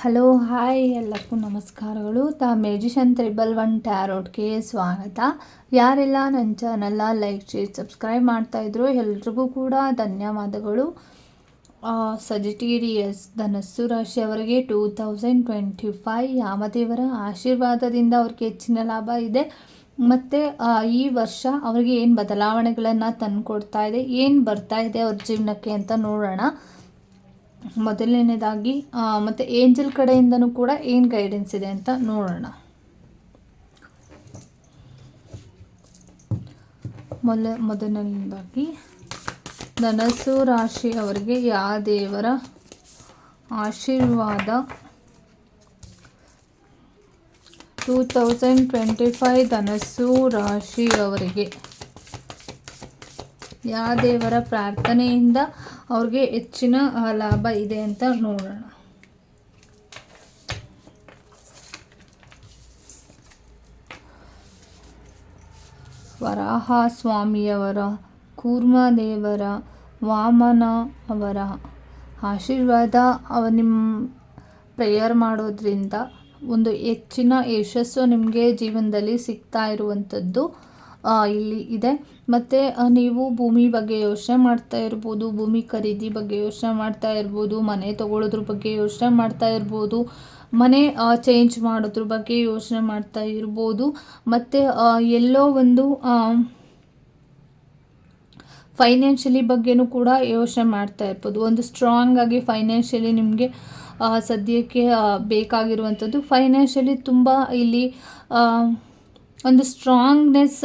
Hello, hi ಎಲ್ಲರಿಗೂ ನಮಸ್ಕಾರಗಳು. The musician triple one ಟ್ಯಾರೋಟ್ಗೆ ಸ್ವಾಗತ. ಯಾರೆಲ್ಲ ನನ್ನ ಚಾನಲ್ನ ಲೈಕ್, ಶೇರ್, ಸಬ್ಸ್ಕ್ರೈಬ್ ಮಾಡ್ತಾಯಿದ್ರು ಎಲ್ರಿಗೂ ಕೂಡ ಧನ್ಯವಾದಗಳು. ಸಜಿಟೀರಿಯಸ್ ಧನಸ್ಸು ರಾಶಿಯವರಿಗೆ ಟೂ ತೌಸಂಡ್ ಟ್ವೆಂಟಿ ಫೈವ್ ಯಾವ ದೇವರ ಆಶೀರ್ವಾದದಿಂದ ಅವ್ರಿಗೆ ಹೆಚ್ಚಿನ ಲಾಭ ಇದೆ. ಮತ್ತು ಈ ವರ್ಷ ಅವರಿಗೆ ಏನು ಬದಲಾವಣೆಗಳನ್ನು ತಂದುಕೊಡ್ತಾ ಇದೆ, ಏನು ಬರ್ತಾ ಇದೆ ಅವ್ರ ಜೀವನಕ್ಕೆ ಅಂತ ನೋಡೋಣ. ಮೊದಲನೇದಾಗಿ ಮತ್ತು ಏಂಜಲ್ ಕಡೆಯಿಂದನೂ ಕೂಡ ಏನು ಗೈಡೆನ್ಸ್ ಇದೆ ಅಂತ ನೋಡೋಣ. ಮೊದಲ, ಮೊದಲನೇದಾಗಿ ಧನಸು ರಾಶಿ ಅವರಿಗೆ ಯಾವ ದೇವರ ಆಶೀರ್ವಾದ? ಟೂ ತೌಸಂಡ್ ಟ್ವೆಂಟಿ ಫೈವ್ ಧನಸ್ಸು ರಾಶಿ ಅವರಿಗೆ ಯಾವ ದೇವರ ಪ್ರಾರ್ಥನೆಯಿಂದ ಅವ್ರಿಗೆ ಹೆಚ್ಚಿನ ಲಾಭ ಇದೆ ಅಂತ ನೋಡೋಣ. ವರಾಹ ಸ್ವಾಮಿಯವರ ಕೂರ್ಮದೇವರ ವಾಮನ ಅವರ ಆಶೀರ್ವಾದ ಅವ ನಿಮ್ಮ ಪ್ರೇಯರ್ ಮಾಡೋದ್ರಿಂದ ಒಂದು ಹೆಚ್ಚಿನ ಯಶಸ್ಸು ನಿಮಗೆ ಜೀವನದಲ್ಲಿ ಸಿಗ್ತಾ ಇರುವಂಥದ್ದು. ಇಲ್ಲಿ ಇದೆ. ಮತ್ತು ನೀವು ಭೂಮಿ ಬಗ್ಗೆ ಯೋಚನೆ ಮಾಡ್ತಾ ಇರ್ಬೋದು, ಭೂಮಿ ಖರೀದಿ ಬಗ್ಗೆ ಯೋಚನೆ ಮಾಡ್ತಾ ಇರ್ಬೋದು, ಮನೆ ತೊಗೊಳೋದ್ರ ಬಗ್ಗೆ ಯೋಚನೆ ಮಾಡ್ತಾ ಇರ್ಬೋದು, ಮನೆ ಚೇಂಜ್ ಮಾಡೋದ್ರ ಬಗ್ಗೆ ಯೋಚನೆ ಮಾಡ್ತಾ ಇರ್ಬೋದು, ಮತ್ತು ಎಲ್ಲೋ ಒಂದು ಫೈನಾನ್ಷಿಯಲಿ ಬಗ್ಗೆನೂ ಕೂಡ ಯೋಚನೆ ಮಾಡ್ತಾ ಇರ್ಬೋದು. ಒಂದು ಸ್ಟ್ರಾಂಗ್ ಆಗಿ ಫೈನಾನ್ಷಿಯಲಿ ನಿಮಗೆ ಸದ್ಯಕ್ಕೆ ಬೇಕಾಗಿರುವಂಥದ್ದು. ಫೈನಾನ್ಷಿಯಲಿ ತುಂಬ ಇಲ್ಲಿ ಒಂದು ಸ್ಟ್ರಾಂಗ್ನೆಸ್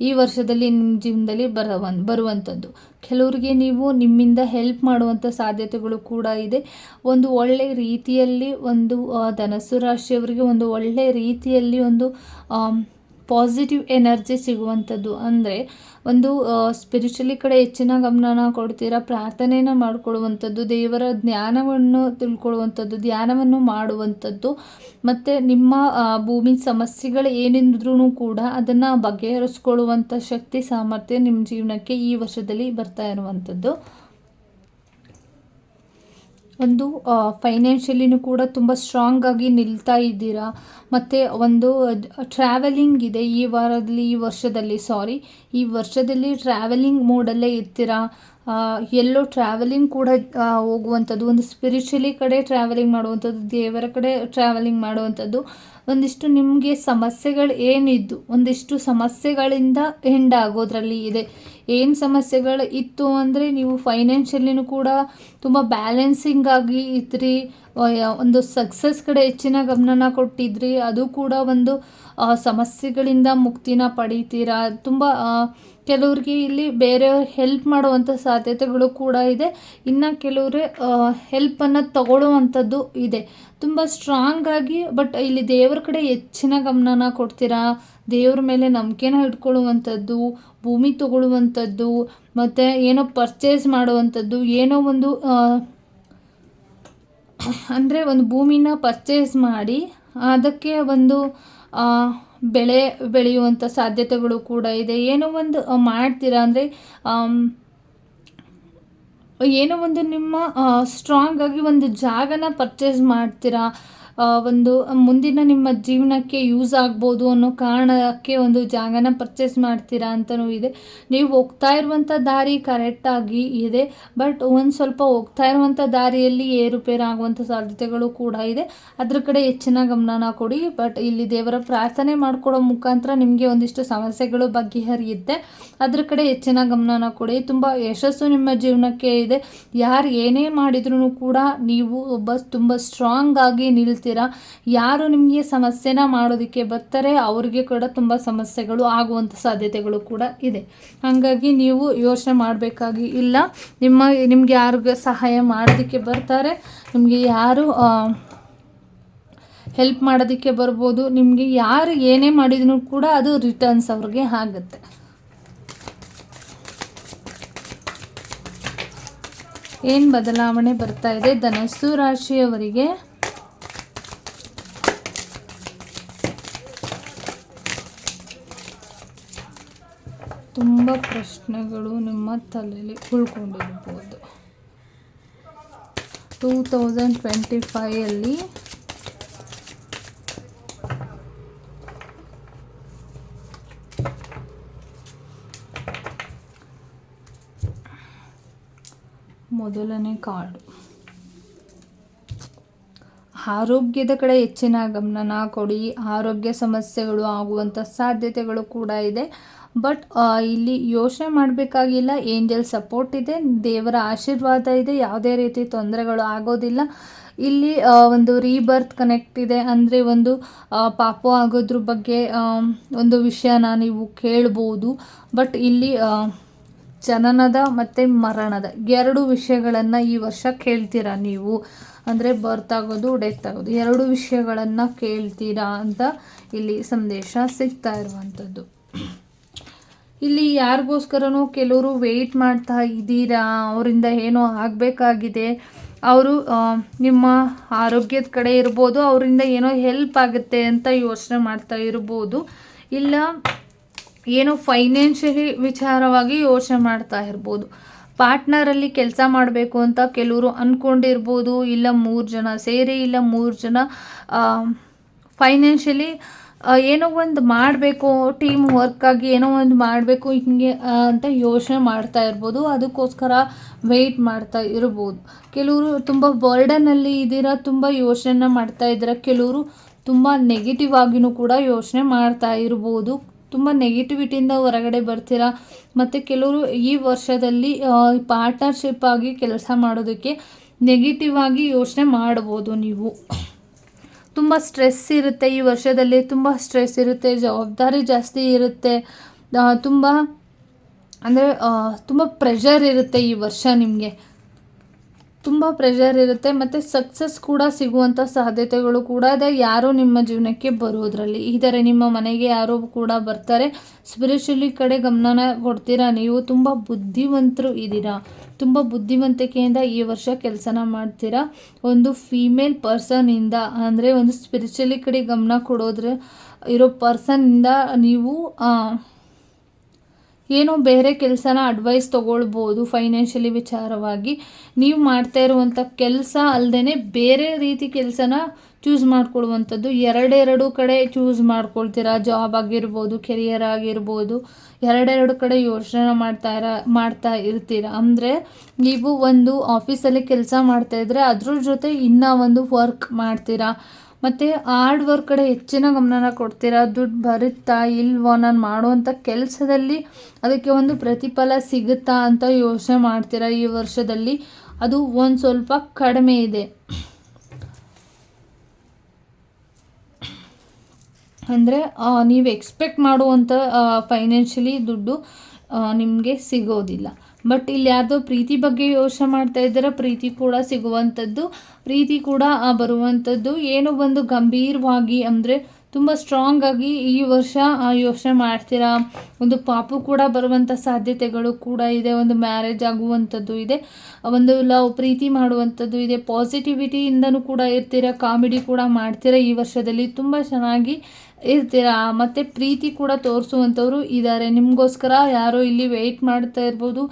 ಈ ವರ್ಷದಲ್ಲಿ ನಿಮ್ಮ ಜೀವನದಲ್ಲಿ ಬರವ ಬರುವಂಥದ್ದು. ಕೆಲವರಿಗೆ ನೀವು ನಿಮ್ಮಿಂದ ಹೆಲ್ಪ್ ಮಾಡುವಂಥ ಸಾಧ್ಯತೆಗಳು ಕೂಡ ಇದೆ. ಒಂದು ಒಳ್ಳೆಯ ರೀತಿಯಲ್ಲಿ ಒಂದು ಧನಸ್ಸು ರಾಶಿಯವರಿಗೆ ಒಂದು ಒಳ್ಳೆಯ ರೀತಿಯಲ್ಲಿ ಒಂದು ಪಾಸಿಟಿವ್ ಎನರ್ಜಿ ಸಿಗುವಂಥದ್ದು. ಅಂದರೆ ಒಂದು ಸ್ಪಿರಿಚುಲಿ ಕಡೆ ಹೆಚ್ಚಿನ ಗಮನನ ಕೊಡ್ತೀರಾ ಪ್ರಾರ್ಥನೆಯನ್ನು ಮಾಡಿಕೊಳ್ಳುವಂಥದ್ದು, ದೇವರ ಜ್ಞಾನವನ್ನು ತಿಳ್ಕೊಳ್ಳುವಂಥದ್ದು, ಧ್ಯಾನವನ್ನು ಮಾಡುವಂಥದ್ದು, ಮತ್ತು ನಿಮ್ಮ ಭೂಮಿ ಸಮಸ್ಯೆಗಳು ಏನಿದ್ರೂ ಕೂಡ ಅದನ್ನು ಬಗೆಹರಿಸ್ಕೊಳ್ಳುವಂಥ ಶಕ್ತಿ, ಸಾಮರ್ಥ್ಯ ನಿಮ್ಮ ಜೀವನಕ್ಕೆ ಈ ವರ್ಷದಲ್ಲಿ ಬರ್ತಾ ಇರುವಂಥದ್ದು. ಒಂದು ಫೈನಾನ್ಷಿಯಲಿನೂ ಕೂಡ ತುಂಬ ಸ್ಟ್ರಾಂಗ್ ಆಗಿ ನಿಲ್ತಾ ಇದ್ದೀರಾ? ಮತ್ತು ಒಂದು ಟ್ರಾವೆಲಿಂಗ್ ಇದೆ ಈ ವಾರದಲ್ಲಿ, ಈ ವರ್ಷದಲ್ಲಿ ಸಾರಿ ಈ ವರ್ಷದಲ್ಲಿ ಟ್ರಾವೆಲಿಂಗ್ ಮೂಡಲ್ಲೇ ಇರ್ತೀರಾ? ಎಲ್ಲೋ ಟ್ರಾವೆಲಿಂಗ್ ಕೂಡ ಹೋಗುವಂಥದ್ದು, ಒಂದು ಸ್ಪಿರಿಚುಲಿ ಕಡೆ ಟ್ರಾವೆಲಿಂಗ್ ಮಾಡುವಂಥದ್ದು, ದೇವರ ಕಡೆ ಟ್ರಾವೆಲಿಂಗ್ ಮಾಡುವಂಥದ್ದು, ಒಂದಿಷ್ಟು ನಿಮಗೆ ಸಮಸ್ಯೆಗಳು ಏನಿದ್ದು ಒಂದಿಷ್ಟು ಸಮಸ್ಯೆಗಳಿಂದ ಎಂಡ್ ಆಗೋದ್ರಲ್ಲಿ ಇದೆ. ಏನು ಸಮಸ್ಯೆಗಳು ಇತ್ತು ಅಂದರೆ ನೀವು ಫೈನಾನ್ಷಿಯಲಿನೂ ಕೂಡ ತುಂಬ ಬ್ಯಾಲೆನ್ಸಿಂಗ್ ಆಗಿ ಇದ್ರಿ. ಒಂದು ಸಕ್ಸಸ್ ಕಡೆ ಹೆಚ್ಚಿನ ಗಮನನ ಕೊಟ್ಟಿದ್ರಿ. ಅದು ಕೂಡ ಒಂದು ಸಮಸ್ಯೆಗಳಿಂದ ಮುಕ್ತಿನ ಪಡೀತೀರಾ? ತುಂಬ ಕೆಲವ್ರಿಗೆ ಇಲ್ಲಿ ಬೇರೆಯವ್ರು ಹೆಲ್ಪ್ ಮಾಡುವಂಥ ಸಾಧ್ಯತೆಗಳು ಕೂಡ ಇದೆ. ಇನ್ನು ಕೆಲವರು ಹೆಲ್ಪನ್ನು ತಗೊಳ್ಳುವಂಥದ್ದು ಇದೆ. ತುಂಬ ಸ್ಟ್ರಾಂಗ್ ಆಗಿ ಬಟ್ ಇಲ್ಲಿ ದೇವರ ಕಡೆ ಹೆಚ್ಚಿನ ಗಮನನ ಕೊಡ್ತೀರಾ? ದೇವ್ರ ಮೇಲೆ ನಂಬಿಕೆನ ಇಟ್ಕೊಳ್ಳುವಂಥದ್ದು, ಭೂಮಿ ತಗೊಳ್ಳುವಂಥದ್ದು, ಮತ್ತು ಏನೋ ಪರ್ಚೇಸ್ ಮಾಡುವಂಥದ್ದು, ಏನೋ ಒಂದು ಅಂದರೆ ಒಂದು ಭೂಮಿನ ಪರ್ಚೇಸ್ ಮಾಡಿ ಅದಕ್ಕೆ ಒಂದು ಬೆಳೆ ಬೆಳೆಯುವಂಥ ಸಾಧ್ಯತೆಗಳು ಕೂಡ ಇದೆ. ಏನೋ ಒಂದು ಮಾಡ್ತೀರಾ? ಅಂದರೆ ಏನೋ ಒಂದು ನಿಮ್ಮ ಸ್ಟ್ರಾಂಗ್ ಆಗಿ ಒಂದು ಜಾಗನ ಪರ್ಚೇಸ್ ಮಾಡ್ತೀರಾ? ಒಂದು ಮುಂದಿನ ನಿಮ್ಮ ಜೀವನಕ್ಕೆ ಯೂಸ್ ಆಗ್ಬೋದು ಅನ್ನೋ ಕಾರಣಕ್ಕೆ ಒಂದು ಜಾಗನ ಪರ್ಚೇಸ್ ಮಾಡ್ತೀರಾ ಅಂತಲೂ ಇದೆ ನೀವು ಹೋಗ್ತಾ ಇರುವಂಥ ದಾರಿ ಕರೆಕ್ಟಾಗಿ ಇದೆ ಬಟ್ ಒಂದು ಸ್ವಲ್ಪ ಹೋಗ್ತಾ ಇರುವಂಥ ದಾರಿಯಲ್ಲಿ ಏರುಪೇರು ಆಗುವಂಥ ಸಾಧ್ಯತೆಗಳು ಕೂಡ ಇದೆ. ಅದ್ರ ಕಡೆ ಹೆಚ್ಚಿನ ಗಮನನ ಕೊಡಿ ಬಟ್ ಇಲ್ಲಿ ದೇವರ ಪ್ರಾರ್ಥನೆ ಮಾಡಿಕೊಡೋ ಮುಖಾಂತರ ನಿಮಗೆ ಒಂದಿಷ್ಟು ಸಮಸ್ಯೆಗಳು ಬಗೆಹರಿಯುತ್ತೆ. ಅದ್ರ ಕಡೆ ಹೆಚ್ಚಿನ ಗಮನನ ಕೊಡಿ, ತುಂಬ ಯಶಸ್ಸು ನಿಮ್ಮ ಜೀವನಕ್ಕೆ ಇದೆ. ಯಾರು ಏನೇ ಮಾಡಿದ್ರೂ ಕೂಡ ನೀವು ಒಬ್ಬ, ತುಂಬ ಸ್ಟ್ರಾಂಗ್ ಆಗಿ ನಿಲ್ತೀವಿ ಯಾರು ನಿಮಗೆ ಸಮಸ್ಯೆನ ಮಾಡೋದಕ್ಕೆ ಬರ್ತಾರೆ, ಅವ್ರಿಗೆ ಕೂಡ ತುಂಬ ಸಮಸ್ಯೆಗಳು ಆಗುವಂಥ ಸಾಧ್ಯತೆಗಳು ಕೂಡ ಇದೆ. ಹಾಗಾಗಿ ನೀವು ಯೋಚನೆ ಮಾಡಬೇಕಾಗಿ ಇಲ್ಲ. ನಿಮ್ಮ, ನಿಮ್ಗೆ ಯಾರಿಗೆ ಸಹಾಯ ಮಾಡೋದಕ್ಕೆ ಬರ್ತಾರೆ, ನಿಮಗೆ ಯಾರು ಹೆಲ್ಪ್ ಮಾಡೋದಕ್ಕೆ ಬರ್ಬೋದು, ನಿಮಗೆ ಯಾರು ಏನೇ ಮಾಡಿದ್ರು ಕೂಡ ಅದು ರಿಟರ್ನ್ಸ್ ಅವ್ರಿಗೆ ಆಗುತ್ತೆ. ಏನು ಬದಲಾವಣೆ ಬರ್ತಾ ಇದೆ? ಧನಸ್ಸು ರಾಶಿಯವರಿಗೆ ತುಂಬ ಪ್ರಶ್ನೆಗಳು ನಿಮ್ಮ ತಲೆಯಲ್ಲಿ ಉಳ್ಕೊಂಡಿರ್ಬೋದು. ಟೂ ತೌಸಂಡ್ ಟ್ವೆಂಟಿ ಫೈಯಲ್ಲಿ ಮೊದಲನೇ ಕಾರ್ಡು. ಆರೋಗ್ಯದ ಕಡೆ ಹೆಚ್ಚಿನ ಗಮನನ ಕೊಡಿ. ಆರೋಗ್ಯ ಸಮಸ್ಯೆಗಳು ಆಗುವಂಥ ಸಾಧ್ಯತೆಗಳು ಕೂಡ ಇದೆ. ಬಟ್ ಇಲ್ಲಿ ಯೋಚನೆ ಮಾಡಬೇಕಾಗಿಲ್ಲ. ಏಂಜಲ್ ಸಪೋರ್ಟ್ ಇದೆ. ದೇವರ ಆಶೀರ್ವಾದ ಇದೆ. ಯಾವುದೇ ರೀತಿ ತೊಂದರೆಗಳು ಆಗೋದಿಲ್ಲ. ಇಲ್ಲಿ ಒಂದು ರೀಬರ್ತ್ ಕನೆಕ್ಟ್ ಇದೆ. ಅಂದರೆ ಒಂದು ಪಾಪ ಆಗೋದ್ರ ಬಗ್ಗೆ ಒಂದು ವಿಷಯನ ನೀವು ಕೇಳ್ಬೋದು. ಬಟ್ ಇಲ್ಲಿ ಜನನದ ಮತ್ತು ಮರಣದ ಎರಡು ವಿಷಯಗಳನ್ನು ಈ ವರ್ಷ ಕೇಳ್ತೀರಾ ನೀವು? ಅಂದರೆ ಬರ್ತ್ ಆಗೋದು ಡೆತ್ ಆಗೋದು. ಎರಡು ವಿಷಯಗಳನ್ನು ಕೇಳ್ತೀರಾ ಅಂತ ಇಲ್ಲಿ ಸಂದೇಶ ಸಿಗ್ತಾ ಇರುವಂಥದ್ದು. ಇಲ್ಲಿ ಯಾರಿಗೋಸ್ಕರನೋ ಕೆಲವರು ವೆಯ್ಟ್ ಮಾಡ್ತಾ ಇದ್ದೀರಾ? ಅವರಿಂದ ಏನೋ ಆಗಬೇಕಾಗಿದೆ. ಅವರು ನಿಮ್ಮ ಆರೋಗ್ಯದ ಕಡೆ ಇರ್ಬೋದು, ಅವರಿಂದ ಏನೋ ಹೆಲ್ಪ್ ಆಗುತ್ತೆ ಅಂತ ಯೋಚನೆ ಮಾಡ್ತಾ ಇರ್ಬೋದು. ಇಲ್ಲ, ಏನೋ ಫೈನಾನ್ಷಿಯಲಿ ವಿಚಾರವಾಗಿ ಯೋಚನೆ ಮಾಡ್ತಾ ಇರ್ಬೋದು. ಪಾರ್ಟ್ನರಲ್ಲಿ ಕೆಲಸ ಮಾಡಬೇಕು ಅಂತ ಕೆಲವರು ಅಂದ್ಕೊಂಡಿರ್ಬೋದು ಇಲ್ಲ ಮೂರು ಜನ ಸೇರಿ, ಇಲ್ಲ ಮೂರು ಜನ ಫೈನಾನ್ಷಿಯಲಿ ಏನೋ ಒಂದು ಮಾಡಬೇಕು ಟೀಮ್ ವರ್ಕಾಗಿ ಏನೋ ಒಂದು ಮಾಡಬೇಕು, ಹಿಂಗೆ ಅಂತ ಯೋಚನೆ ಮಾಡ್ತಾ ಇರ್ಬೋದು. ಅದಕ್ಕೋಸ್ಕರ ವೆಯ್ಟ್ ಮಾಡ್ತಾ ಇರ್ಬೋದು. ಕೆಲವರು ತುಂಬ ಬರ್ಡನಲ್ಲಿ ಇದ್ದೀರಾ, ತುಂಬ ಯೋಚನೆ ಮಾಡ್ತಾ ಇದ್ದೀರಾ. ಕೆಲವರು ತುಂಬ ನೆಗೆಟಿವ್ ಆಗಿನೂ ಕೂಡ ಯೋಚನೆ ಮಾಡ್ತಾ ಇರ್ಬೋದು. ತುಂಬ ನೆಗೆಟಿವಿಟಿಯಿಂದ ಹೊರಗಡೆ ಬರ್ತೀರಾ? ಮತ್ತು ಕೆಲವರು ಈ ವರ್ಷದಲ್ಲಿ ಪಾರ್ಟ್ನರ್ಶಿಪ್ ಆಗಿ ಕೆಲಸ ಮಾಡೋದಕ್ಕೆ ನೆಗೆಟಿವ್ ಆಗಿ ಯೋಚನೆ ಮಾಡ್ಬೋದು ನೀವು. ತುಂಬ ಸ್ಟ್ರೆಸ್ ಇರುತ್ತೆ ಈ ವರ್ಷದಲ್ಲಿ, ತುಂಬ ಸ್ಟ್ರೆಸ್ ಇರುತ್ತೆ, ಜವಾಬ್ದಾರಿ ಜಾಸ್ತಿ ಇರುತ್ತೆ. ತುಂಬ, ಅಂದರೆ ತುಂಬ ಪ್ರೆಷರ್ ಇರುತ್ತೆ ಈ ವರ್ಷ ನಿಮಗೆ. ತುಂಬ ಪ್ರೆಷರ್ ಇರುತ್ತೆ ಮತ್ತು ಸಕ್ಸಸ್ ಕೂಡ ಸಿಗುವಂಥ ಸಾಧ್ಯತೆಗಳು ಕೂಡ ಇದೆ. ಯಾರೋ ನಿಮ್ಮ ಜೀವನಕ್ಕೆ ಬರೋದ್ರಲ್ಲಿ ಇದ್ದಾರೆ ನಿಮ್ಮ ಮನೆಗೆ ಯಾರೋ ಕೂಡ ಬರ್ತಾರೆ. ಸ್ಪಿರಿಚುಲಿ ಕಡೆ ಗಮನನ ಕೊಡ್ತೀರಾ? ನೀವು ತುಂಬ ಬುದ್ಧಿವಂತರು ಇದ್ದೀರಾ? ತುಂಬ ಬುದ್ಧಿವಂತಿಕೆಯಿಂದ ಈ ವರ್ಷ ಕೆಲಸನ ಮಾಡ್ತೀರಾ? ಒಂದು ಫೀಮೇಲ್ ಪರ್ಸನಿಂದ ಅಂದರೆ ಒಂದು ಸ್ಪಿರಿಚುಲಿ ಕಡೆ ಗಮನ ಕೊಡೋದ್ರ, ಇರೋ ಪರ್ಸನಿಂದ ನೀವು ಏನೋ ಬೇರೆ ಕೆಲಸನ ಅಡ್ವೈಸ್ ತೊಗೊಳ್ಬೋದು ಫೈನಾನ್ಷಿಯಲಿ ವಿಚಾರವಾಗಿ. ನೀವು ಮಾಡ್ತಾ ಇರುವಂಥ ಕೆಲಸ ಅಲ್ಲದೆ ಬೇರೆ ರೀತಿ ಕೆಲಸನ ಚೂಸ್ ಮಾಡ್ಕೊಳ್ಳುವಂಥದ್ದು ಎರಡೆರಡು ಕಡೆ ಚೂಸ್ ಮಾಡ್ಕೊಳ್ತೀರಾ? ಜಾಬ್ ಆಗಿರ್ಬೋದು ಕೆರಿಯರ್ ಆಗಿರ್ಬೋದು. ಎರಡೆರಡು ಕಡೆ ಯೋಚನೆ ಮಾಡ್ತಾ ಇರ, ಮಾಡ್ತಾ ಇರ್ತೀರ? ಅಂದರೆ ನೀವು ಒಂದು ಆಫೀಸಲ್ಲಿ ಕೆಲಸ ಮಾಡ್ತಾ ಇದ್ದರೆ ಅದ್ರ ಜೊತೆ ಇನ್ನೂ ಒಂದು ವರ್ಕ್ ಮಾಡ್ತೀರಾ? ಮತ್ತು ಹಾರ್ಡ್ ವರ್ಕ್ ಕಡೆ ಹೆಚ್ಚಿನ ಗಮನನ ಕೊಡ್ತೀರಾ? ದುಡ್ಡು ಬರುತ್ತಾ ಇಲ್ವೋ? ನಾನು ಮಾಡುವಂಥ ಕೆಲಸದಲ್ಲಿ ಅದಕ್ಕೆ ಒಂದು ಪ್ರತಿಫಲ ಸಿಗುತ್ತಾ ಅಂತ ಯೋಚನೆ ಮಾಡ್ತೀರಾ ಈ ವರ್ಷದಲ್ಲಿ? ಅದು ಒಂದು ಸ್ವಲ್ಪ ಕಡಿಮೆ ಇದೆ. ಅಂದರೆ ನೀವು ಎಕ್ಸ್ಪೆಕ್ಟ್ ಮಾಡುವಂಥ ಫೈನಾನ್ಷಿಯಲಿ ದುಡ್ಡು ನಿಮಗೆ ಸಿಗೋದಿಲ್ಲ. ಬಟ್ ಇಲ್ಲಿ ಯಾವುದೋ ಪ್ರೀತಿ ಬಗ್ಗೆ ಯೋಚನೆ ಮಾಡ್ತಾ ಇದ್ದೀರ. ಪ್ರೀತಿ ಕೂಡ ಸಿಗುವಂಥದ್ದು. ಪ್ರೀತಿ ಕೂಡ ಬರುವಂಥದ್ದು. ಏನೋ ಒಂದು ಗಂಭೀರವಾಗಿ ಅಂದರೆ ತುಂಬ ಸ್ಟ್ರಾಂಗ್ ಆಗಿ ಈ ವರ್ಷ ಯೋಚನೆ ಮಾಡ್ತೀರಾ? ಒಂದು ಪಾಪು ಕೂಡ ಬರುವಂಥ ಸಾಧ್ಯತೆಗಳು ಕೂಡ ಇದೆ. ಒಂದು ಮ್ಯಾರೇಜ್ ಆಗುವಂಥದ್ದು ಇದೆ. ಒಂದು ಲವ್ ಪ್ರೀತಿ ಮಾಡುವಂಥದ್ದು ಇದೆ. ಪಾಸಿಟಿವಿಟಿಯಿಂದನೂ ಕೂಡ ಇರ್ತೀರ? ಕಾಮಿಡಿ ಕೂಡ ಮಾಡ್ತೀರಾ ಈ ವರ್ಷದಲ್ಲಿ? ತುಂಬ ಚೆನ್ನಾಗಿ ಇರ್ತೀರಾ? ಮತ್ತು ಪ್ರೀತಿ ಕೂಡ ತೋರಿಸುವಂಥವ್ರು ಇದ್ದಾರೆ ನಿಮಗೋಸ್ಕರ ಯಾರೋ ಇಲ್ಲಿ ವೆಯ್ಟ್ ಮಾಡ್ತಾ ಇರ್ಬೋದು.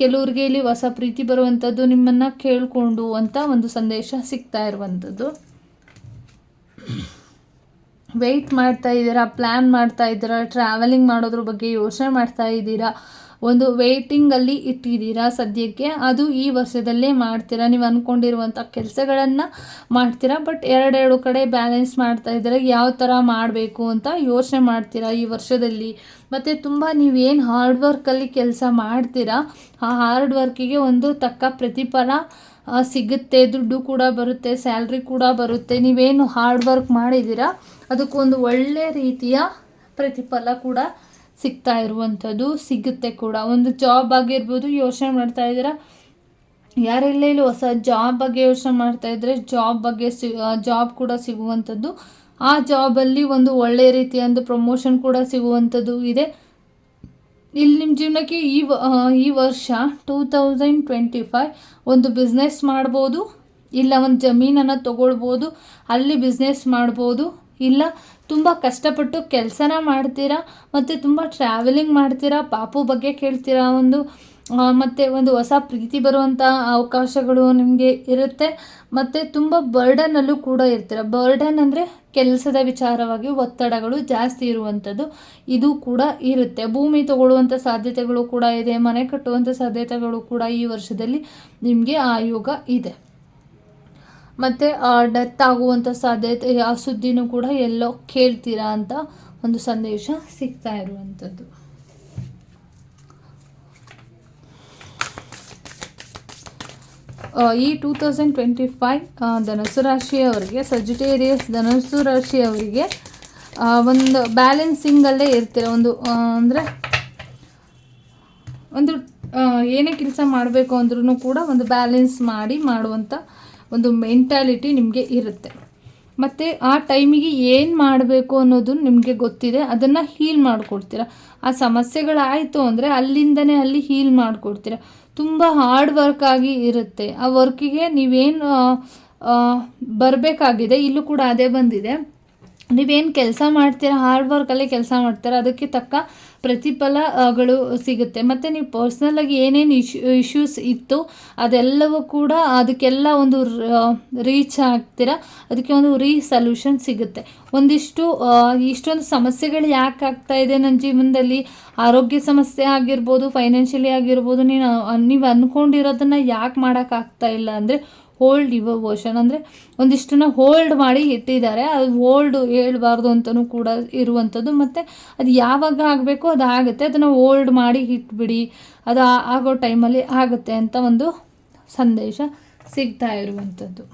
ಕೆಲವ್ರಿಗೆ ಇಲ್ಲಿ ಹೊಸ ಪ್ರೀತಿ ಬರುವಂಥದ್ದು ನಿಮ್ಮನ್ನು ಕೇಳಿಕೊಂಡು ಅಂತ ಒಂದು ಸಂದೇಶ ಸಿಗ್ತಾ ಇರುವಂಥದ್ದು. ವೆಯ್ಟ್ ಮಾಡ್ತಾ ಇದ್ದೀರಾ? ಪ್ಲ್ಯಾನ್ ಮಾಡ್ತಾ ಇದ್ದೀರಾ? ಟ್ರಾವೆಲಿಂಗ್ ಮಾಡೋದ್ರ ಬಗ್ಗೆ ಯೋಚನೆ ಮಾಡ್ತಾ ಇದ್ದೀರಾ? ಒಂದು ವೆಯ್ಟಿಂಗಲ್ಲಿ ಇಟ್ಟಿದ್ದೀರಾ ಸದ್ಯಕ್ಕೆ? ಅದು ಈ ವರ್ಷದಲ್ಲೇ ಮಾಡ್ತೀರಾ? ನೀವು ಅಂದ್ಕೊಂಡಿರುವಂಥ ಕೆಲಸಗಳನ್ನು ಮಾಡ್ತೀರಾ? ಬಟ್ ಎರಡೆರಡು ಕಡೆ ಬ್ಯಾಲೆನ್ಸ್ ಮಾಡ್ತಾ ಇದ್ದೀರಾ? ಯಾವ ಥರ ಮಾಡಬೇಕು ಅಂತ ಯೋಚನೆ ಮಾಡ್ತೀರಾ ಈ ವರ್ಷದಲ್ಲಿ? ಮತ್ತು ತುಂಬ ನೀವೇನು ಹಾರ್ಡ್ ವರ್ಕಲ್ಲಿ ಕೆಲಸ ಮಾಡ್ತೀರಾ? ಆ ಹಾರ್ಡ್ ವರ್ಕಿಗೆ ಒಂದು ತಕ್ಕ ಪ್ರತಿಫಲ ಸಿಗುತ್ತೆ. ದುಡ್ಡು ಕೂಡ ಬರುತ್ತೆ ಸ್ಯಾಲ್ರಿ ಕೂಡ ಬರುತ್ತೆ. ನೀವೇನು ಹಾರ್ಡ್ ವರ್ಕ್ ಮಾಡಿದ್ದೀರಾ? ಅದಕ್ಕೊಂದು ಒಳ್ಳೆ ರೀತಿಯ ಪ್ರತಿಫಲ ಕೂಡ ಸಿಗ್ತಾ ಇರುವಂಥದ್ದು ಸಿಗುತ್ತೆ ಕೂಡ. ಒಂದು ಜಾಬ್ ಆಗಿರ್ಬೋದು, ಯೋಚನೆ ಮಾಡ್ತಾ ಇದ್ದೀರಾ? ಯಾರೆಲ್ಲ ಇಲ್ಲಿ ಹೊಸ ಜಾಬ್ ಬಗ್ಗೆ ಯೋಚನೆ ಮಾಡ್ತಾ ಇದ್ದರೆ ಜಾಬ್ ಬಗ್ಗೆ ಸಿ ಜಾಬ್ ಕೂಡ ಸಿಗುವಂಥದ್ದು. ಆ ಜಾಬಲ್ಲಿ ಒಂದು ಒಳ್ಳೆಯ ಒಂದು ಪ್ರಮೋಷನ್ ಕೂಡ ಸಿಗುವಂಥದ್ದು ಇದೆ. ಇಲ್ಲಿ ನಿಮ್ಮ ಜೀವನಕ್ಕೆ ಈ ವ- ಈ ವರ್ಷ ಟೂ ತೌಸಂಡ್ ಟ್ವೆಂಟಿ ಫೈವ್ ಒಂದು ಬಿಸ್ನೆಸ್ ಮಾಡ್ಬೋದು, ಇಲ್ಲ ಒಂದು ಜಮೀನನ್ನು ತಗೊಳ್ಬೋದು, ಅಲ್ಲಿ ಬಿಸ್ನೆಸ್ ಮಾಡ್ಬೋದು. ಇಲ್ಲ, ತುಂಬ ಕಷ್ಟಪಟ್ಟು ಕೆಲಸನ ಮಾಡ್ತೀರಾ ಮತ್ತು ತುಂಬ ಟ್ರಾವೆಲಿಂಗ್ ಮಾಡ್ತೀರಾ? ಪಾಪು ಬಗ್ಗೆ ಕೇಳ್ತೀರಾ ಒಂದು ಮತ್ತು ಒಂದು ಹೊಸ ಪ್ರೀತಿ ಬರುವಂಥ ಅವಕಾಶಗಳು ನಿಮಗೆ ಇರುತ್ತೆ. ಮತ್ತು ತುಂಬ ಬರ್ಡನಲ್ಲೂ ಕೂಡ ಇರ್ತೀರ. ಬರ್ಡನ್ ಅಂದರೆ ಕೆಲಸದ ವಿಚಾರವಾಗಿ ಒತ್ತಡಗಳು ಜಾಸ್ತಿ ಇರುವಂಥದ್ದು ಇದು ಕೂಡ ಇರುತ್ತೆ. ಭೂಮಿ ತಗೊಳ್ಳುವಂಥ ಸಾಧ್ಯತೆಗಳು ಕೂಡ ಇದೆ, ಮನೆ ಕಟ್ಟುವಂಥ ಸಾಧ್ಯತೆಗಳು ಕೂಡ ಈ ವರ್ಷದಲ್ಲಿ ನಿಮಗೆ ಆ ಯೋಗ ಇದೆ. ಮತ್ತು ಡೆತ್ ಆಗುವಂಥ ಸಾಧ್ಯತೆ, ಆ, ಸುದ್ದಿನೂ ಕೂಡ ಎಲ್ಲೋ ಕೇಳ್ತೀರಾ ಅಂತ ಒಂದು ಸಂದೇಶ ಸಿಗ್ತಾ ಇರುವಂಥದ್ದು ಈ ಟೂ ತೌಸಂಡ್ ಟ್ವೆಂಟಿ ಫೈವ್ ಧನಸ್ಸು ರಾಶಿಯವರಿಗೆ ಸಜಿಟೇರಿಯಸ್ ಧನಸ್ಸು ರಾಶಿಯವರಿಗೆ ಒಂದು ಬ್ಯಾಲೆನ್ಸಿಂಗಲ್ಲೇ ಇರ್ತೀರ, ಒಂದು ಅಂದರೆ ಒಂದು ಏನೇ ಕೆಲಸ ಮಾಡಬೇಕು ಅಂದ್ರೂ ಕೂಡ ಒಂದು ಬ್ಯಾಲೆನ್ಸ್ ಮಾಡಿ ಮಾಡುವಂಥ ಒಂದು ಮೆಂಟಾಲಿಟಿ ನಿಮಗೆ ಇರುತ್ತೆ. ಮತ್ತು ಆ ಟೈಮಿಗೆ ಏನು ಮಾಡಬೇಕು ಅನ್ನೋದು ನಿಮಗೆ ಗೊತ್ತಿದೆ, ಅದನ್ನು ಹೀಲ್ ಮಾಡಿಕೊಡ್ತೀರ. ಆ ಸಮಸ್ಯೆಗಳಾಯಿತು ಅಂದರೆ ಅಲ್ಲಿಂದನೇ ಅಲ್ಲಿ ಹೀಲ್ ಮಾಡಿಕೊಡ್ತೀರ. ತುಂಬ ಹಾರ್ಡ್ ವರ್ಕ್ ಆಗಿ ಇರುತ್ತೆ. ಆ ವರ್ಕಿಗೆ ನೀವೇನು ಬರಬೇಕಾಗಿದೆ, ಇಲ್ಲೂ ಕೂಡ ಅದೇ ಬಂದಿದೆ. ನೀವೇನು ಕೆಲಸ ಮಾಡ್ತೀರಾ ಹಾರ್ಡ್ ವರ್ಕಲ್ಲೇ ಕೆಲಸ ಮಾಡ್ತೀರಾ, ಅದಕ್ಕೆ ತಕ್ಕ ಪ್ರತಿಫಲಗಳು ಸಿಗುತ್ತೆ. ಮತ್ತು ನೀವು ಪರ್ಸ್ನಲಾಗಿ ಏನೇನು ಇಶ್ಯೂ ಇಶ್ಯೂಸ್ ಇತ್ತು, ಅದೆಲ್ಲವೂ ಕೂಡ ಅದಕ್ಕೆಲ್ಲ ಒಂದು ರೀಚ್ ಆಗ್ತೀರ, ಅದಕ್ಕೆ ಒಂದು ರೀ ಸಲ್ಯೂಷನ್ ಸಿಗುತ್ತೆ. ಒಂದಿಷ್ಟು ಇಷ್ಟೊಂದು ಸಮಸ್ಯೆಗಳು ಯಾಕೆ ಆಗ್ತಾ ಇದೆ ನನ್ನ ಜೀವನದಲ್ಲಿ? ಆರೋಗ್ಯ ಸಮಸ್ಯೆ ಆಗಿರ್ಬೋದು ಫೈನಾನ್ಷಿಯಲಿ ಆಗಿರ್ಬೋದು, ನೀನು ನೀವು ಅಂದ್ಕೊಂಡಿರೋದನ್ನು ಯಾಕೆ ಮಾಡೋಕ್ಕಾಗ್ತಾ ಇಲ್ಲ ಅಂದರೆ ಹೋಲ್ಡ್ ವರ್ಷನ್ ಅಂದರೆ ಒಂದಿಷ್ಟನ್ನ ಹೋಲ್ಡ್ ಮಾಡಿ ಇಟ್ಟಿದ್ದಾರೆ. ಅದು ಹೋಲ್ಡ್ ಹೇಳ್ಬಾರ್ದು ಅಂತಲೂ ಕೂಡ ಇರುವಂಥದ್ದು ಮತ್ತು ಅದು ಯಾವಾಗ ಆಗಬೇಕು ಅದು ಆಗುತ್ತೆ. ಅದನ್ನು ಹೋಲ್ಡ್ ಮಾಡಿ ಇಟ್ಬಿಡಿ. ಅದು ಆಗೋ ಟೈಮಲ್ಲಿ ಆಗುತ್ತೆ ಅಂತ ಒಂದು ಸಂದೇಶ ಸಿಗ್ತಾ ಇರುವಂಥದ್ದು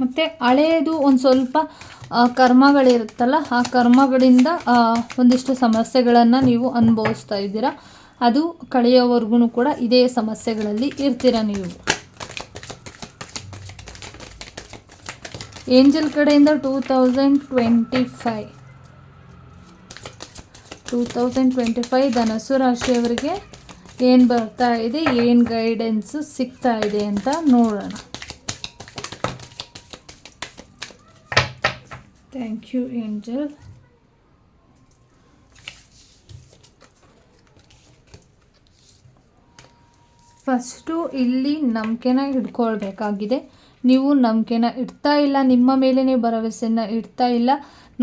ಮತ್ತು ಹಳೆಯದು ಒಂದು ಸ್ವಲ್ಪ ಕರ್ಮಗಳಿರುತ್ತಲ್ಲ, ಆ ಕರ್ಮಗಳಿಂದ ಒಂದಿಷ್ಟು ಸಮಸ್ಯೆಗಳನ್ನು ನೀವು ಅನುಭವಿಸ್ತಾ ಇದ್ದೀರಾ. ಅದು ಕಳೆಯೋವರೆಗೂ ಕೂಡ ಇದೇ ಸಮಸ್ಯೆಗಳಲ್ಲಿ ಇರ್ತೀರ ನೀವು. ಏಂಜಲ್ ಕಡೆಯಿಂದ two thousand twenty five two thousand twenty five ಧನಸ್ಸು ರಾಶಿಯವರಿಗೆ ಏನು ಬರ್ತಾ ಇದೆ, ಏನು ಗೈಡೆನ್ಸು ಸಿಗ್ತಾ ಇದೆ ಅಂತ ನೋಡೋಣ. Thank you angel. ಫಸ್ಟು ಇಲ್ಲಿ ನಂಬಿಕೆನ ಇಟ್ಕೊಳ್ಬೇಕಾಗಿದೆ ನೀವು ನಂಬಿಕೆನ ಇಡ್ತಾ ಇಲ್ಲ ನಿಮ್ಮ ಮೇಲೆ ನೀವು ಭರವಸೆನ ಇಡ್ತಾ ಇಲ್ಲ.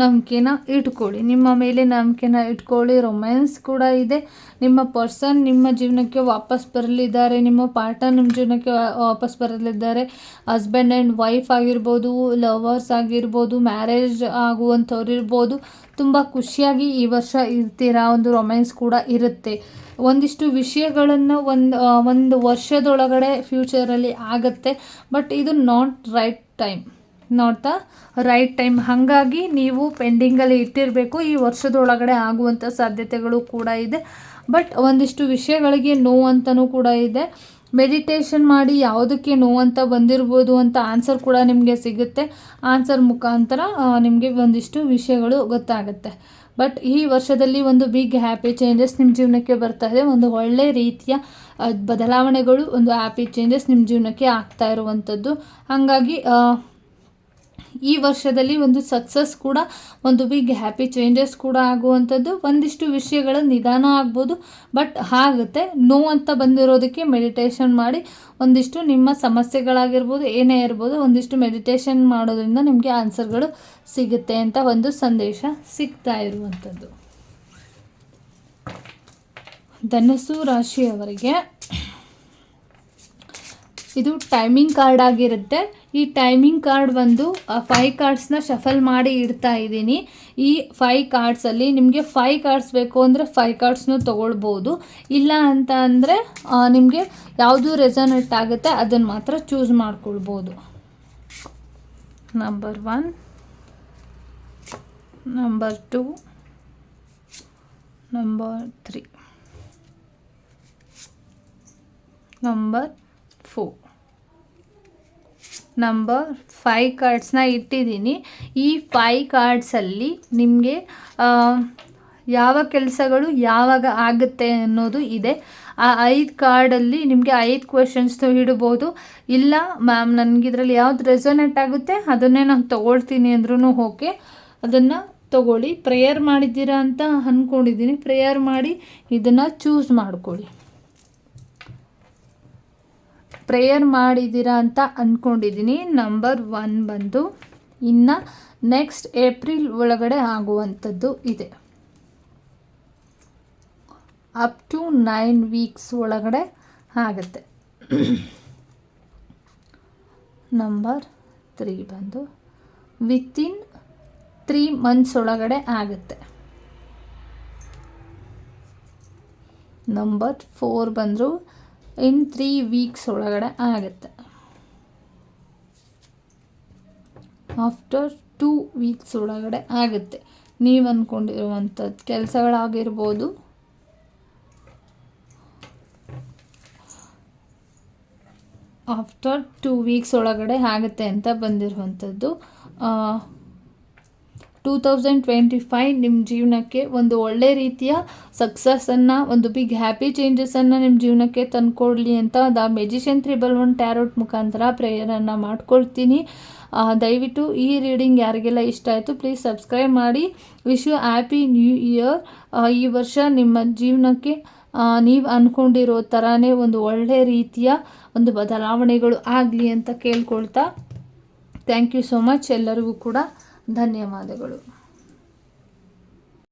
ನಂಬಿಕೆನ ಇಟ್ಕೊಳ್ಳಿ. ನಿಮ್ಮ ಮೇಲೆ ನಂಬಿಕೆನ ಇಟ್ಕೊಳ್ಳಿ. ರೊಮ್ಯಾನ್ಸ್ ಕೂಡ ಇದೆ. ನಿಮ್ಮ ಪರ್ಸನ್ ನಿಮ್ಮ ಜೀವನಕ್ಕೆ ವಾಪಸ್ ಬರಲಿದ್ದಾರೆ. ನಿಮ್ಮ ಪಾರ್ಟ್ನರ್ ನಿಮ್ಮ ಜೀವನಕ್ಕೆ ವಾಪಸ್ ಬರಲಿದ್ದಾರೆ. ಹಸ್ಬೆಂಡ್ ಆ್ಯಂಡ್ ವೈಫ್ ಆಗಿರ್ಬೋದು ಲವರ್ಸ್ ಆಗಿರ್ಬೋದು ಮ್ಯಾರೇಜ್ ಆಗುವಂಥವ್ರು ಇರ್ಬೋದು. ತುಂಬ ಖುಷಿಯಾಗಿ ಈ ವರ್ಷ ಇರ್ತೀರಾ? ಒಂದು ರೊಮ್ಯಾನ್ಸ್ ಕೂಡ ಇರುತ್ತೆ. ಒಂದಿಷ್ಟು ವಿಷಯಗಳನ್ನು ಒಂದು ಒಂದು ವರ್ಷದೊಳಗಡೆ ಫ್ಯೂಚರಲ್ಲಿ ಆಗುತ್ತೆ. ಬಟ್ ಇದು not right time the right time ಹಾಗಾಗಿ ನೀವು ಪೆಂಡಿಂಗಲ್ಲಿ ಇಟ್ಟಿರಬೇಕು. ಈ ವರ್ಷದೊಳಗಡೆ ಆಗುವಂಥ ಸಾಧ್ಯತೆಗಳು ಕೂಡ ಇದೆ. ಬಟ್ ಒಂದಿಷ್ಟು ವಿಷಯಗಳಿಗೆ ನೋವು ಅಂತಲೂ ಕೂಡ ಇದೆ. ಮೆಡಿಟೇಷನ್ ಮಾಡಿ ಯಾವುದಕ್ಕೆ ನೋವಂತ ಬಂದಿರ್ಬೋದು ಅಂತ ಆನ್ಸರ್ ಕೂಡ ನಿಮಗೆ ಸಿಗುತ್ತೆ. ಆನ್ಸರ್ ಮುಖಾಂತರ ನಿಮಗೆ ಒಂದಿಷ್ಟು ವಿಷಯಗಳು ಗೊತ್ತಾಗುತ್ತೆ. ಬಟ್ ಈ ವರ್ಷದಲ್ಲಿ ಒಂದು ಬಿಗ್ ಹ್ಯಾಪಿ ಚೇಂಜಸ್ ನಿಮ್ಮ ಜೀವನಕ್ಕೆ ಬರ್ತಾ ಇದೆ. ಒಂದು ಒಳ್ಳೆ ರೀತಿಯ ಬದಲಾವಣೆಗಳು, ಒಂದು ಹ್ಯಾಪಿ ಚೇಂಜಸ್ ನಿಮ್ಮ ಜೀವನಕ್ಕೆ ಆಗ್ತಾ ಇರುವಂಥದ್ದು. ಹಾಗಾಗಿ ಈ ವರ್ಷದಲ್ಲಿ ಒಂದು ಸಕ್ಸಸ್ ಕೂಡ, ಒಂದು ಬಿಗ್ ಹ್ಯಾಪಿ ಚೇಂಜಸ್ ಕೂಡ ಆಗುವಂಥದ್ದು. ಒಂದಿಷ್ಟು ವಿಷಯಗಳ ನಿಧಾನ ಆಗ್ಬೋದು ಬಟ್ ಆಗುತ್ತೆ. ನೋ ಅಂತ ಬಂದಿರೋದಕ್ಕೆ ಮೆಡಿಟೇಷನ್ ಮಾಡಿ, ಒಂದಿಷ್ಟು ನಿಮ್ಮ ಸಮಸ್ಯೆಗಳಾಗಿರ್ಬೋದು, ಏನೇ ಇರ್ಬೋದು, ಒಂದಿಷ್ಟು ಮೆಡಿಟೇಷನ್ ಮಾಡೋದ್ರಿಂದ ನಿಮಗೆ ಆನ್ಸರ್ಗಳು ಸಿಗುತ್ತೆ ಅಂತ ಒಂದು ಸಂದೇಶ ಸಿಗ್ತಾ ಇರುವಂಥದ್ದು. ಧನಸ್ಸು ರಾಶಿಯವರಿಗೆ ಇದು ಟೈಮಿಂಗ್ ಕಾರ್ಡ್ ಆಗಿರುತ್ತೆ. ಈ ಟೈಮಿಂಗ್ ಕಾರ್ಡ್ ಬಂದು ಫೈ ಕಾರ್ಡ್ಸ್ನ ಶಫಲ್ ಮಾಡಿ ಇಡ್ತಾ ಇದ್ದೀನಿ. ಈ ಫೈವ್ ಕಾರ್ಡ್ಸಲ್ಲಿ ನಿಮಗೆ ಫೈ ಕಾರ್ಡ್ಸ್ ಬೇಕು ಅಂದರೆ ಫೈವ್ ಕಾರ್ಡ್ಸ್ನು ತೊಗೊಳ್ಬೋದು. ಇಲ್ಲ ಅಂತ ಅಂದರೆ ನಿಮಗೆ ಯಾವುದು ರೆಸನೆಟ್ ಆಗುತ್ತೆ ಅದನ್ನು ಮಾತ್ರ ಚೂಸ್ ಮಾಡ್ಕೊಳ್ಬೋದು. Number one number two number three number four number five ಕಾರ್ಡ್ಸ್ನ ಇಟ್ಟಿದ್ದೀನಿ. ಈ ಫೈ ಕಾರ್ಡ್ಸಲ್ಲಿ ನಿಮಗೆ ಯಾವ ಕೆಲಸಗಳು ಯಾವಾಗ ಆಗುತ್ತೆ ಅನ್ನೋದು ಇದೆ. ಆ ಐದು ಕಾರ್ಡಲ್ಲಿ ನಿಮಗೆ ಐದು ಕ್ವೆಶನ್ಸ್ನು ಇಡ್ಬೋದು. ಇಲ್ಲ ಮ್ಯಾಮ್ ನನಗೆ ಇದರಲ್ಲಿ ಯಾವ್ದು ರೆಸೊನೇಟ್ ಆಗುತ್ತೆ ಅದನ್ನೇ ನಾನು ತೊಗೊಳ್ತೀನಿ ಅಂದ್ರೂ ಓಕೆ ಅದನ್ನು ತಗೊಳ್ಳಿ. ಪ್ರೇಯರ್ ಮಾಡಿದ್ದೀರಾ ಅಂತ ಅಂದ್ಕೊಂಡಿದ್ದೀನಿ ಪ್ರೇಯರ್ ಮಾಡಿ ಇದನ್ನು ಚೂಸ್ ಮಾಡ್ಕೊಳ್ಳಿ. ಪ್ರೇಯರ್ ಮಾಡಿದ್ದೀರಾ ಅಂತ ಅಂದ್ಕೊಂಡಿದ್ದೀನಿ ನಂಬರ್ ಒನ್ ಬಂದು ಇನ್ನು ನೆಕ್ಸ್ಟ್ ಏಪ್ರಿಲ್ ಒಳಗಡೆ ಆಗುವಂಥದ್ದು ಇದೆ. ಅಪ್ ಟು ನೈನ್ ವೀಕ್ಸ್ ಒಳಗಡೆ ಆಗುತ್ತೆ. ನಂಬರ್ ತ್ರೀ ಬಂದು ವಿತಿನ್ ತ್ರೀ ಮಂತ್ಸ್ ಒಳಗಡೆ ಆಗುತ್ತೆ. ನಂಬರ್ ಫೋರ್ ಬಂದರು ಇನ್ ತ್ರೀ ವೀಕ್ಸ್ ಒಳಗಡೆ ಆಗುತ್ತೆ. ಆಫ್ಟರ್ ಟೂ ವೀಕ್ಸ್ ಒಳಗಡೆ ಆಗುತ್ತೆ. ನೀವು ಅಂದ್ಕೊಂಡಿರುವಂಥದ್ದು ಕೆಲಸಗಳಾಗಿರ್ಬೋದು. ಆಫ್ಟರ್ ಟೂ ವೀಕ್ಸ್ ಒಳಗಡೆ ಆಗುತ್ತೆ ಅಂತ ಬಂದಿರುವಂಥದ್ದು. ಟೂ ತೌಸಂಡ್ ಟ್ವೆಂಟಿ ಫೈವ್ ನಿಮ್ಮ ಜೀವನಕ್ಕೆ ಒಂದು ಒಳ್ಳೆ ರೀತಿಯ ಸಕ್ಸಸ್ಸನ್ನು ಒಂದು ಬಿಗ್ ಹ್ಯಾಪಿ ಚೇಂಜಸನ್ನು ನಿಮ್ಮ ಜೀವನಕ್ಕೆ ತಂದುಕೊಡ್ಲಿ ಅಂತ the magician triple one tarot ಮುಖಾಂತರ ಪ್ರೇಯರನ್ನು ಮಾಡ್ಕೊಳ್ತೀನಿ ದಯವಿಟ್ಟು ಈ ರೀಡಿಂಗ್ ಯಾರಿಗೆಲ್ಲ ಇಷ್ಟ ಆಯಿತು ಪ್ಲೀಸ್ ಸಬ್ಸ್ಕ್ರೈಬ್ ಮಾಡಿ. Wish you happy new year ಈ ವರ್ಷ ನಿಮ್ಮ ಜೀವನಕ್ಕೆ ನೀವು ಅಂದ್ಕೊಂಡಿರೋ ಥರನೇ ಒಂದು ಒಳ್ಳೆ ರೀತಿಯ ಒಂದು ಬದಲಾವಣೆಗಳು ಆಗಲಿ ಅಂತ ಕೇಳ್ಕೊಳ್ತಾ. ಥ್ಯಾಂಕ್ ಯು ಸೋ ಮಚ್ ಎಲ್ಲರಿಗೂ ಕೂಡ. ಧನ್ಯವಾದಗಳು.